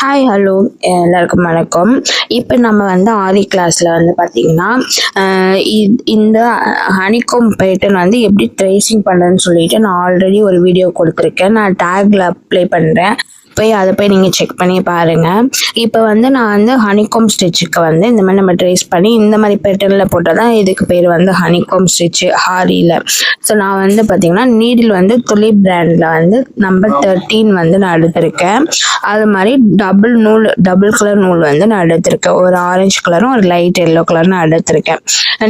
Hi hello எல்லாருக்கும் வணக்கம். இப்போ நம்ம வந்து ஆரி கிளாஸில் வந்து பார்த்திங்கன்னா இந்த ஹனிகோம் பேட்டர்ன் வந்து எப்படி ட்ரேசிங் பண்ணுறேன்னு சொல்லிட்டு நான் ஆல்ரெடி ஒரு வீடியோ கொடுத்துருக்கேன். நான் டேக்கில் அப்ளை பண்ணுறேன் போய் அதை போய் நீங்கள் செக் பண்ணி பாருங்கள் இப்போ வந்து நான் வந்து ஹனிகோம் ஸ்டிச்சுக்கு வந்து இந்த மாதிரி நம்ம ட்ரேஸ் பண்ணி இந்த மாதிரி பேட்டர்னில் போட்டால் தான் இதுக்கு பேர் வந்து ஹனிகோம் ஸ்டிச்சு ஹாரியில் ஸோ நான் வந்து பார்த்திங்கன்னா நீடில் வந்து துளி பிராண்டில் வந்து நம்பர் தேர்ட்டீன் வந்து நான் எடுத்திருக்கேன். அது மாதிரி டபுள் நூல் டபுள் கலர் நூல் வந்து நான் எடுத்திருக்கேன். ஒரு ஆரஞ்சு கலரும் ஒரு லைட் எல்லோ கலரும் நான் எடுத்திருக்கேன்.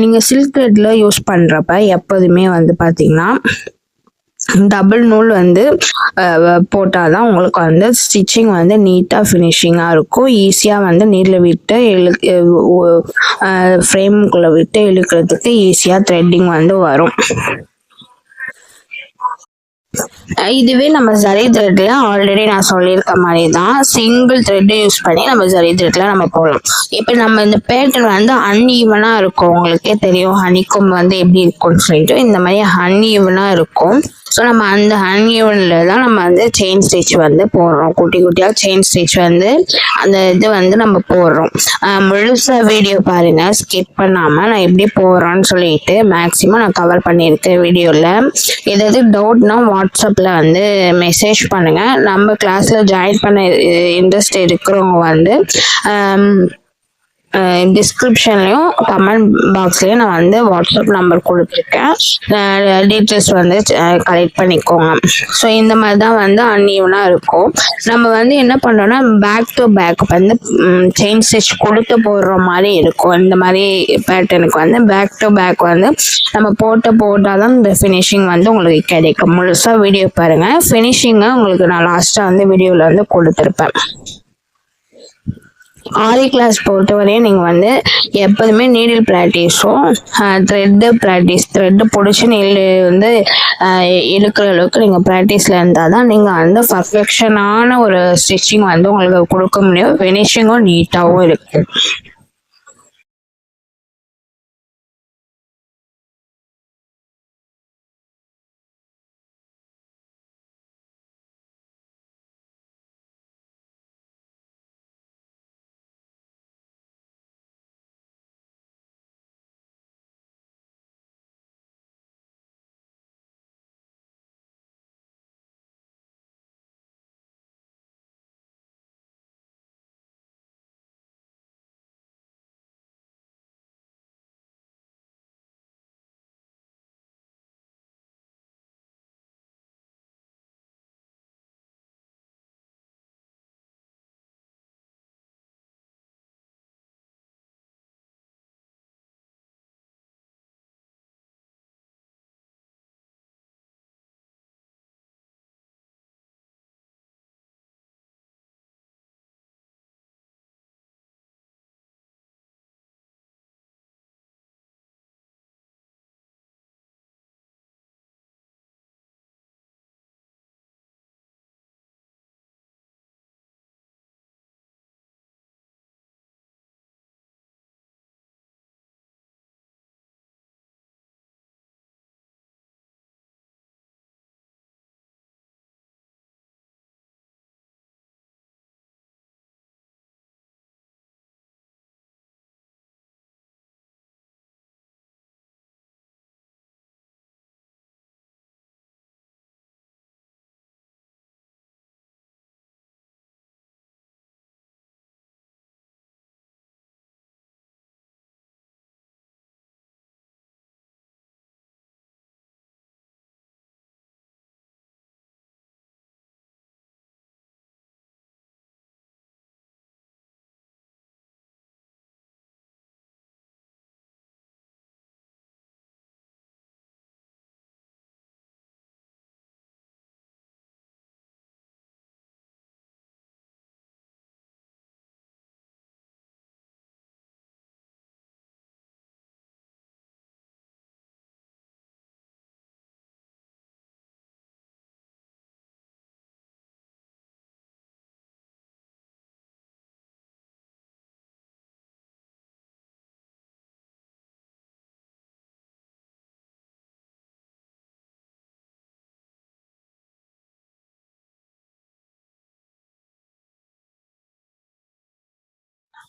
நீங்கள் சில்க் ரெட்டில் யூஸ் பண்ணுறப்ப எப்போதுமே வந்து பார்த்திங்கன்னா டபுள் நூல் வந்து போட்டால் தான் உங்களுக்கு வந்து ஸ்டிச்சிங் வந்து நீட்டாக ஃபினிஷிங்காக இருக்கும். ஈஸியாக வந்து நீரில் விட்டு இழு ஃப்ரேமுக்குள்ளே விட்டு இழுக்கிறதுக்கு ஈஸியாக த்ரெட்டிங் வந்து வரும். இதுவே நம்ம ஜரி த்ரெட்ல ஆல்ரெடி நான் சொல்லியிருக்க மாதிரி தான் சிங்கிள் த்ரெட் யூஸ் பண்ணி நம்ம ஜரி த்ரெட்டில் நம்ம போடலாம். இப்போ நம்ம இந்த பேட்டர்ன் வந்து அன்ஈவனாக இருக்கும். உங்களுக்கே தெரியும் ஹனிக்கும் வந்து எப்படி இருக்கும்னு சொல்லிட்டு. இந்த மாதிரி அன்ஈவனாக இருக்கும். ஸோ நம்ம அந்த அன்யூனில் தான் நம்ம வந்து செயின் ஸ்டிச் வந்து போடுறோம். குட்டி குட்டியாக செயின் ஸ்டிச் வந்து அந்த இது வந்து நம்ம போடுறோம். முழுசாக வீடியோ பாருங்கள் ஸ்கிப் பண்ணாமல் நான் எப்படி போடுறோன்னு சொல்லிட்டு மேக்ஸிமம் நான் கவர் பண்ணியிருக்கேன் வீடியோவில் ஏதாவது டவுட்னா வாட்ஸ்அப்பில் வந்து மெசேஜ் பண்ணுங்கள் நம்ம கிளாஸில் ஜாயின் பண்ண இன்ட்ரெஸ்ட் இருக்கிறவங்க வந்து டிஸ்கிரிப்ஷன்லேயும் கமெண்ட் பாக்ஸ்லேயும் நான் வந்து வாட்ஸ்அப் நம்பர் கொடுத்துருக்கேன். டீட்டெயில்ஸ் வந்து கலெக்ட் பண்ணிக்கோங்க. ஸோ இந்த மாதிரி தான் வந்து அன்னியூனாக இருக்கும். நம்ம வந்து என்ன பண்ணுறோன்னா பேக் டு பேக் வந்து செயின் ஸ்டிச் கொடுத்து போடுற மாதிரி இருக்கும். இந்த மாதிரி பேட்டர்னுக்கு வந்து பேக் டு பேக் வந்து நம்ம போட்டு போட்டால் தான் இந்த ஃபினிஷிங் வந்து உங்களுக்கு கிடைக்கும். முழுசாக வீடியோ பாருங்கள் ஃபினிஷிங்கை உங்களுக்கு நான் லாஸ்ட்டாக வந்து வீடியோவில் வந்து கொடுத்துருப்பேன். ஆரி கிளாஸ் பொறுத்தவரையும் நீங்கள் வந்து எப்போதுமே நீடில் ப்ராக்டிஸும் த்ரெட்டு ப்ராக்டிஸ் த்ரெட்டு பிடிச்சி நீல் வந்து இழுக்கிற அளவுக்கு நீங்கள் ப்ராக்டிஸில் இருந்தால் தான் நீங்கள் வந்து பர்ஃபெக்ஷனான ஒரு ஸ்டிச்சிங் வந்து உங்களுக்கு கொடுக்க முடியும். ஃபினிஷிங்கும் நீட்டாகவும் இருக்குது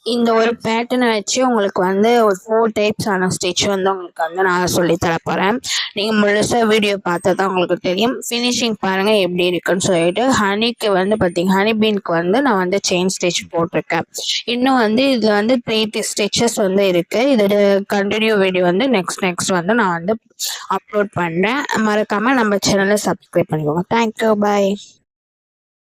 இந்த ஒரு பேட்டர்னை வச்சு உங்களுக்கு வந்து ஒரு ஃபோர் டைப்ஸ் ஆன ஸ்டிச் வந்து உங்களுக்கு வந்து நான் சொல்லி தரப்போகிறேன் நீங்கள் முழுசாக வீடியோ பார்த்தா தான் உங்களுக்கு தெரியும். ஃபினிஷிங் பாருங்கள் எப்படி இருக்குன்னு சொல்லிட்டு. ஹனிக்கு வந்து பார்த்தீங்க ஹனி பீனுக்கு வந்து நான் வந்து செயின் ஸ்டிச் போட்டிருக்கேன். இன்னும் வந்து இதில் வந்து த்ரீ ஸ்டிச்சஸ் வந்து இருக்குது இதோட கண்டினியூ வீடியோ வந்து நெக்ஸ்ட் நெக்ஸ்ட் வந்து நான் வந்து அப்லோட் பண்ணுறேன் மறக்காமல் நம்ம சேனலை சப்ஸ்கிரைப் பண்ணிக்கோங்க. Thank you bye